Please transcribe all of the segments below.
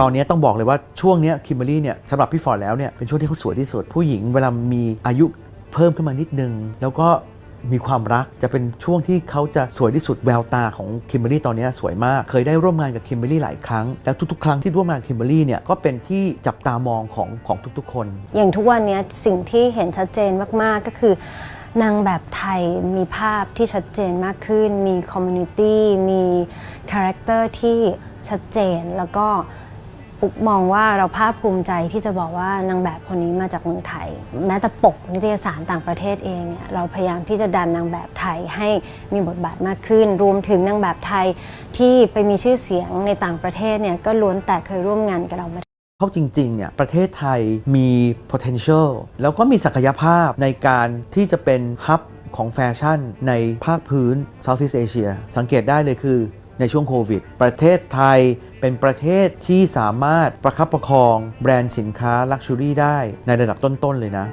ตอนนี้ต้องบอกเลยว่าช่วงนี้คิมเบอรี่เนี่ยสำหรับพี่ฟอร์ดแล้วเนี่ยเป็นช่วงที่เขาสวยที่สุด ผู้หญิงเวลามีอายุเพิ่มขึ้นมานิดนึง แล้วก็มีความรักจะเป็นช่วงที่เขาจะสวยที่สุดแววตาของคิมเบอรี่ตอนนี้สวยมาก เคยได้ร่วมงานกับคิมเบอรี่หลายครั้ง แล้วทุกๆ ครั้งที่ร่วมงานคิมเบอรี่เนี่ยก็เป็นที่จับตามองของของทุกๆ คน อย่างทุกวันนี้สิ่งที่เห็นชัดเจนมากๆก็คือนางแบบไทยมีภาพที่ชัดเจนมากขึ้น มีคอมมูนิตี้มีคาแรคเตอร์ที่ชัดเจนแล้วก็ ปุ๊กมองว่าเราภาคภูมิใจที่จะบอกว่านางแบบคนนี้มาจากเมืองไทย แม้แต่ปกนิตยสารต่างประเทศเองเนี่ยเราพยายามที่จะดันนางแบบไทยให้มีบทบาทมากขึ้น รวมถึงนางแบบไทยที่ไปมีชื่อเสียงในต่างประเทศเนี่ยก็ล้วนแต่เคยร่วมงานกับเรามาเพราจริงๆ เนี่ยประเทศไทยมี potential แล้วก็มีศักยภาพในการที่จะเป็นฮับของแฟชั่นในภาคพื้น Southeast Asia สังเกตได้เลยคือในช่วงโควิด ประเทศไทย เป็นประเทศที่สามารถประคับประคองแบรนด์สินค้าลักชัวรี่ได้ในระดับต้น ๆ เลยนะ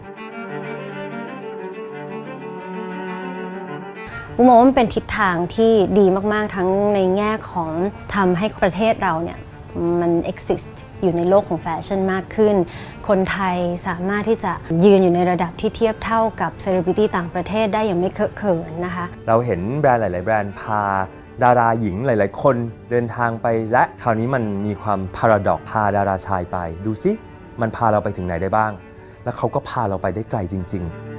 ผมมองว่ามันเป็นทิศทางที่ดีมาก ๆ ทั้งในแง่ของทำให้ประเทศเราเนี่ยมัน exist อยู่ในโลกของแฟชั่นมากขึ้น คนไทยสามารถที่จะยืนอยู่ในระดับที่เทียบเท่ากับเซเลบริตี้ต่างประเทศได้อย่างไม่เคอะเขินนะคะ เราเห็นแบรนด์หลาย ๆ แบรนด์พา ดาราหญิงหลาย ๆ คนเดินทางไปและคราวนี้มันมีความพาราดอกพาดาราชายไป ดูสิมันพาเราไปถึงไหนได้บ้าง แล้วเขาก็พาเราไปได้ไกลจริง ๆ